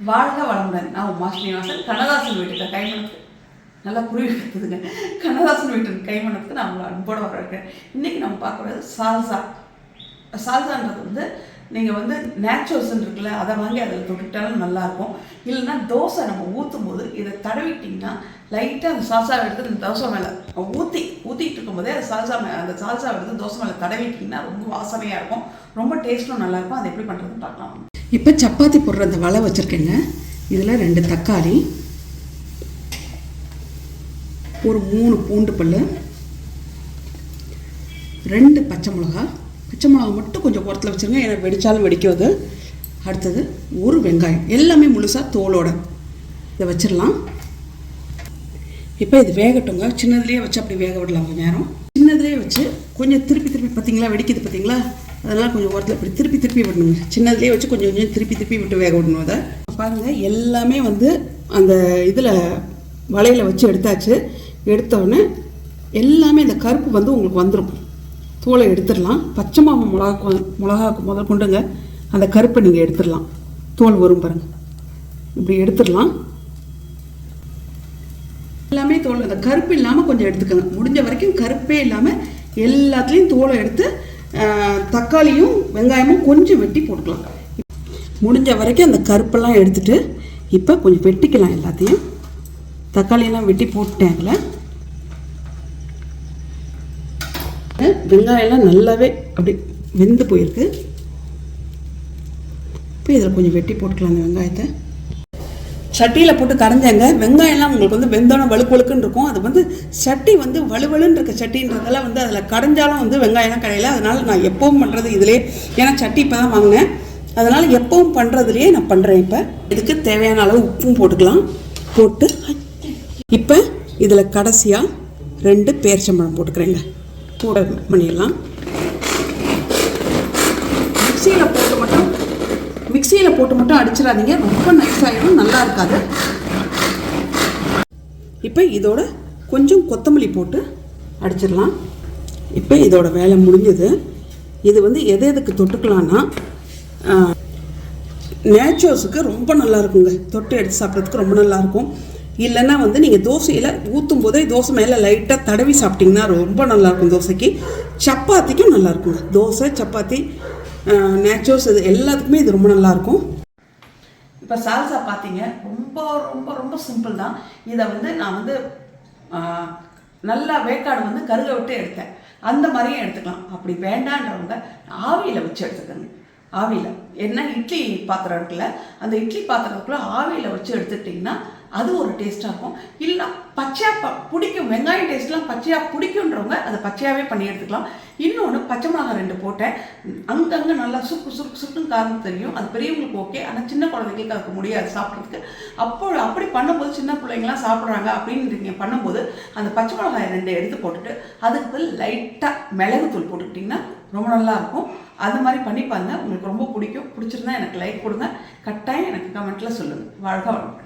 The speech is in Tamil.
வாழ்க வளமுடன். நான் உமா ஸ்ரீனிவாசன் கண்ணதாசன் வீட்டுக்கு கைமணத்துக்கு நல்லா புரிய கண்ணதாசன் வீட்டுக்கு கைமணத்துக்கு நான் உங்களை அன்போட வரவேற்கிறேன். இன்றைக்கி நம்ம பார்க்குறது சால்சா சால்சான்றது வந்து நீங்கள் வந்து நேச்சுரல்ஸ்ன்னு இருக்குல்ல அதை வாங்கி அதில் தொட்டுக்கிட்டாலும் நல்லாயிருக்கும் இல்லைன்னா தோசை நம்ம ஊற்றும் போது இதை தடவிட்டிங்கன்னா லைட்டாக அந்த சால்சா எடுத்து இந்த தோசை மேலே ஊற்றி ஊற்றிட்டு இருக்கும்போதே அந்த சால்சா மே அந்த சால்சா எடுத்து தோசை மேலே தடவிட்டிங்கன்னா ரொம்ப வாசனையாக இருக்கும். ரொம்ப டேஸ்ட்டும் நல்லாயிருக்கும் அதை எப்படி பண்ணுறதுன்னு பார்க்கலாம். இப்போ சப்பாத்தி போடுற அந்த வலை வச்சுருக்கேங்க. இதில் ரெண்டு தக்காளி ஒரு மூணு பூண்டு பல் ரெண்டு பச்சை மிளகா. பச்சை மிளகா மட்டும் கொஞ்சம் உரத்தில் வச்சுருங்க ஏன்னா வெடித்தாலும் வெடிக்காது. அடுத்தது ஒரு வெங்காயம். எல்லாமே முழுசாக தோலோட இதை வச்சிடலாம். இப்போ இது வேகட்டுங்க. சின்னதுலேயே வச்சு அப்படி வேக விடலாம் கொஞ்சம் நேரம். சின்னதுலேயே வச்சு கொஞ்சம் திருப்பி திருப்பி பார்த்தீங்களா? வெடிக்குது பார்த்தீங்களா? அதனால் கொஞ்சம் ஓரத்தில் இப்படி திருப்பி திருப்பி விடணுங்க. சின்னதுலேயே வச்சு கொஞ்சம் கொஞ்சம் திருப்பி திருப்பி விட்டு வேக விடணும் அதை. பாருங்கள் எல்லாமே வந்து அந்த இதில் வலையில் வச்சு எடுத்தாச்சு. எடுத்தோடனே எல்லாமே இந்த கருப்பு வந்து உங்களுக்கு வந்துடும் தோலை எடுத்துடலாம். பச்சை மாவு மிளகா மிளகா முதல் கொண்டுங்க. அந்த கருப்பை நீங்கள் எடுத்துடலாம். தோல் வரும் பாருங்கள் இப்படி எடுத்துடலாம். எல்லாமே தோல் அந்த கருப்பு இல்லாமல் கொஞ்சம் எடுத்துக்கோங்க. முடிஞ்ச வரைக்கும் கருப்பே இல்லாமல் எல்லாத்துலேயும் தோலை எடுத்து தக்காளியும் வெங்காயமும் கொஞ்சம் வெட்டி போட்டுக்கலாம். முடிஞ்ச வரைக்கும் அந்த கருப்பெல்லாம் எடுத்துட்டு இப்போ கொஞ்சம் வெட்டிக்கலாம் எல்லாத்தையும். தக்காளியெல்லாம் வெட்டி போட்டுட்டேன் அதில் வெங்காயம்லாம் நல்லாவே அப்படி வெந்து போயிருக்கு. இப்போ இதில் கொஞ்சம் வெட்டி போட்டுக்கலாம் அந்த வெங்காயத்தை. சட்டியில் போட்டு கரைஞ்சாங்க. வெங்காயம்லாம் உங்களுக்கு வந்து வெந்தோன வழுக்குவழுக்குன்னு இருக்கும். அது வந்து சட்டி வந்து வலுவலுன்னு இருக்க சட்டின்றதால வந்து அதில் கரைஞ்சாலும் வந்து வெங்காயம்லாம் கடையில் அதனால் நான் எப்பவும் பண்ணுறது இதிலே. ஏன்னா சட்டி இப்போ தான் வாங்கினேன். அதனால் எப்பவும் பண்ணுறதுலையே நான் பண்ணுறேன் இப்போ. இதுக்கு தேவையான அளவு உப்பும் போட்டுக்கலாம். போட்டு இப்போ இதில் கடைசியாக ரெண்டு பேரிச்சம்பழம் போட்டுக்கிறேங்க. போட பண்ணிடலாம். மிக்சியில் மிக்சியில் போட்டு மட்டும் அடிச்சிடாதீங்க. ரொம்ப நைஸ் ஆகிடும் நல்லா இருக்காது. இப்போ இதோட கொஞ்சம் கொத்தமல்லி போட்டு அடிச்சிடலாம். இப்போ இதோட வேலை முடிஞ்சது. இது வந்து எது எதுக்கு தொட்டுக்கலான்னா நேச்சுரல்ஸுக்கு ரொம்ப நல்லா இருக்குங்க. தொட்டு எடுத்து சாப்பிட்றதுக்கு ரொம்ப நல்லா இருக்கும். இல்லைன்னா வந்து நீங்கள் தோசையில் ஊற்றும் போதே தோசை மேலே லைட்டாக தடவி சாப்பிட்டிங்கன்னா ரொம்ப நல்லாயிருக்கும் தோசைக்கு. சப்பாத்திக்கும் நல்லாயிருக்குங்க தோசை சப்பாத்தி நேச்சுரல்ஸ் இது எல்லாத்துக்குமே இது ரொம்ப நல்லாயிருக்கும் இப்போ சால்சா பார்த்தீங்க ரொம்ப ரொம்ப ரொம்ப சிம்பிள் தான். இதை வந்து நான் வந்து நல்லா வேக்காடு வந்து கருக விட்டு எடுத்தேன். அந்த மாதிரியும் எடுத்துக்கலாம். அப்படி வேண்டான்றவங்க ஆவியில் வச்சு எடுத்துக்கோங்க. ஆவியில். என்ன இட்லி பாத்திரம் இருக்குல்ல அந்த இட்லி பாத்திரத்துக்குள்ளே ஆவியில் வச்சு எடுத்துக்கிட்டிங்கன்னா அது ஒரு டேஸ்ட்டாக இருக்கும். இல்லை பச்சையாக ப பிடிக்கும். வெங்காயம் டேஸ்ட்லாம் பச்சையாக பிடிக்குன்றவங்க அதை பச்சையாகவே பண்ணி எடுத்துக்கலாம். இன்னொன்று பச்சை மிளகாய் ரெண்டு போட்டேன். அங்கங்கே நல்லா சுக்கு சுக்கு சுக்குன்னு காரணம் தெரியும். அது பெரியவங்களுக்கு ஓகே ஆனால் சின்ன குழந்தைங்களுக்கு அதுக்கு முடியாது சாப்பிட்றதுக்கு. அப்போ அப்படி பண்ணும்போது சின்ன பிள்ளைங்களாம் சாப்பிட்றாங்க அப்படின்னு நீங்கள் பண்ணும்போது அந்த பச்சை மிளகாய் ரெண்டு எடுத்து போட்டுட்டு அதுக்கு லைட்டாக மிளகுத்தூள் போட்டுக்கிட்டிங்கன்னா ரொம்ப நல்லா இருக்கும். அது மாதிரி பண்ணி பாருங்கள் உங்களுக்கு ரொம்ப பிடிக்கும். பிடிச்சிருந்தா எனக்கு லைக் கொடுங்க. கட்டாயம் எனக்கு கமெண்ட்டில் சொல்லுங்கள் வாழ்க வளமுடன்.